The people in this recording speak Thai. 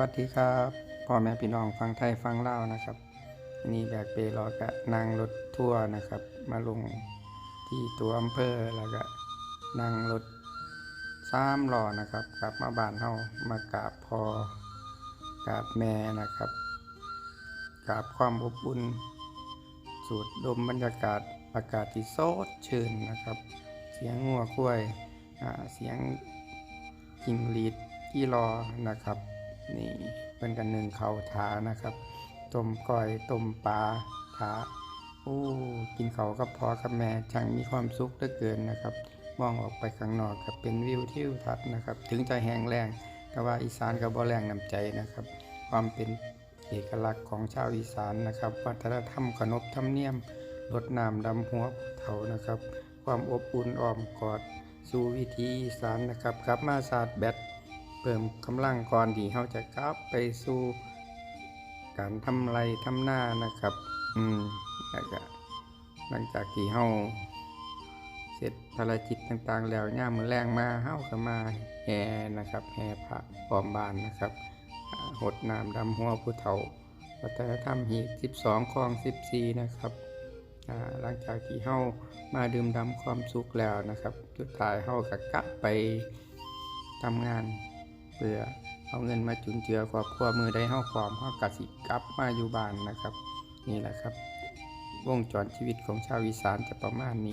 วัสดีครับพ่อแม่พี่น้องฟังไทยฟังเล่านะครับนี่แบกเปรอกะนั่งรถทัวร์นะครับ มาลงที่ตัวอำเภอแล้วก็นั่งรถสามล้อนะครับกลับมาบ้านเฮามากราบพอกราบแม่นะครับกราบความอบอุ่นสูดดมบรรยากาศอากาศที่สดชื่นนะครับ เสียงงัวกล้วยเสียงกิงลีดกี่รอนะครับ นี่เป็นกันหนึ่งเขาถานะครับต้มก้อยต้มปลาถาโอ้กินเขากับพ่อกับแม่ช่างมีความสุขเหลือเกินนะครับ มองออกไปข้างนอกกับเป็นวิวทิวทัศน์นะครับ ถึงจะแห้งแล้งแต่ว่าอีสานก็บ่แรงน้ำใจนะครับ ความเป็นเอกลักษณ์ของชาวอีสานนะครับ วัฒนธรรมขนบธรรมเนียมรดน้ำดำหัวเฒ่านะครับ ความอบอุ่นอ้อมกอด สู่วิถีอีสานนะครับกลับมาศาสตร์แบต เพิ่มกำลังก่อนที่เราจะกลับไปสู่การทำไรทำหน้านะครับ อืมแล้วก็หลังจากที่เฮาเสร็จภารกิจต่างๆ แล้วย่ามือแรงมาเฮาก็มาแห่นะครับแห่พระปลอมบานนะครับหดน้ำดำหัวผู้เฒ่าวัฒนธรรมหีบ12คลอง 14 นะครับหลังจากที่เฮามาดื่มดำความสุขแล้วนะครับสุดท้ายเฮาก็กลับไปทำงาน เพื่อเอาเงินมาจุนเจือครอบครัวมือได้เฮาพร้อมเฮาก็สิกลับมาอยู่บ้านนะครับ นี่แหละครับ วงจรชีวิตของชาวอีสานจะประมาณนี้